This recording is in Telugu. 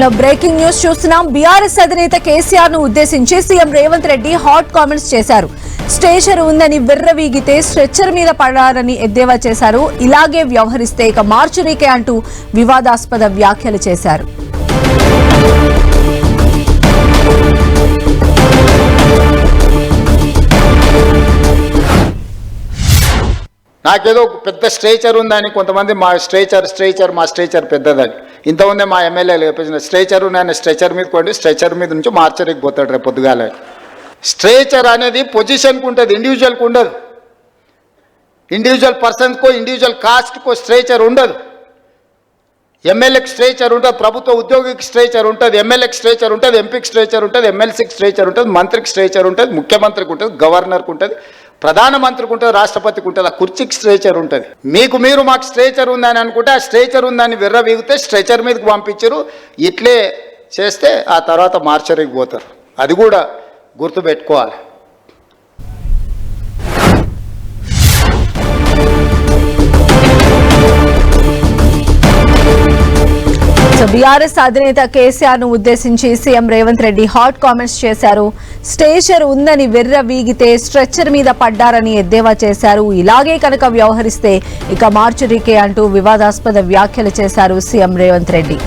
లో బ్రేకింగ్ న్యూస్ చూస్తున్నాం. బీఆర్ఎస్ అధినేత కేసీఆర్ను ఉద్దేశించి CM Revanth Reddy hot comments చేశారు. స్టేషన్ ఉందని విర్రవీగితే స్ట్రెచ్చర్ మీద పడారని ఎద్దేవా చేశారు. ఇలాగే వ్యవహరిస్తే ఇక మార్చురీకే అంటూ వివాదాస్పద వ్యాఖ్యలు చేశారు. నాకేదో ఒక పెద్ద స్ట్రేచర్ ఉందని కొంతమంది మా స్ట్రేచర్ స్ట్రేచర్ మా స్ట్రేచర్ పెద్దదని. ఇంతకుముందే మా ఎమ్మెల్యేలు చెప్పేసిన స్ట్రేచర్ నేను స్ట్రెచర్ మీద కొండి స్ట్రెచర్ మీద నుంచి మార్చరికి పోతాడు రేపు పొద్దుగాల. స్ట్రేచర్ అనేది పొజిషన్కి ఉంటుంది ఇండివిజువల్కి ఉండదు. ఇండివిజువల్ పర్సన్కో ఇండివిజువల్ కాస్ట్కో స్ట్రేచర్ ఉండదు. ఎమ్మెల్యేకి స్ట్రేచర్ ఉంటుంది ప్రభుత్వ ఉద్యోగికి స్ట్రేచర్ ఉంటుంది ఎమ్మెల్యేకి స్ట్రేచర్ ఉంటుంది ఎంపీకి స్ట్రేచర్ ఉంటుంది ఎమ్మెల్సీకి స్ట్రేచర్ ఉంటుంది మంత్రికి స్ట్రేచర్ ఉంటుంది ముఖ్యమంత్రికి ఉంటుంది గవర్నర్కి ఉంటుంది ప్రధానమంత్రికి ఉంటుంది రాష్ట్రపతికి ఉంటుంది ఆ కుర్చీకి స్ట్రేచర్ ఉంటుంది. మీకు మీరు మాకు స్ట్రేచర్ ఉందని అనుకుంటే ఆ స్ట్రేచర్ ఉందని విర్ర వీగితే స్ట్రెచర్ మీదకి పంపించరు. ఇట్లే చేస్తే ఆ తర్వాత మార్చరికి పోతారు. అది కూడా గుర్తుపెట్టుకోవాలి. బీఆర్ఎస్ అధినేత కేసీఆర్ను ఉద్దేశించి CM Revanth Reddy hot comments చేశారు. స్టేషర్ ఉందని వెర్ర వీగితే స్ట్రెచ్చర్ మీద పడ్డారని ఎద్దేవా చేశారు. ఇలాగే కనుక వ్యవహరిస్తే ఇక మార్చురికే అంటూ వివాదాస్పద వ్యాఖ్యలు చేశారు సీఎం రేవంత్ రెడ్డి.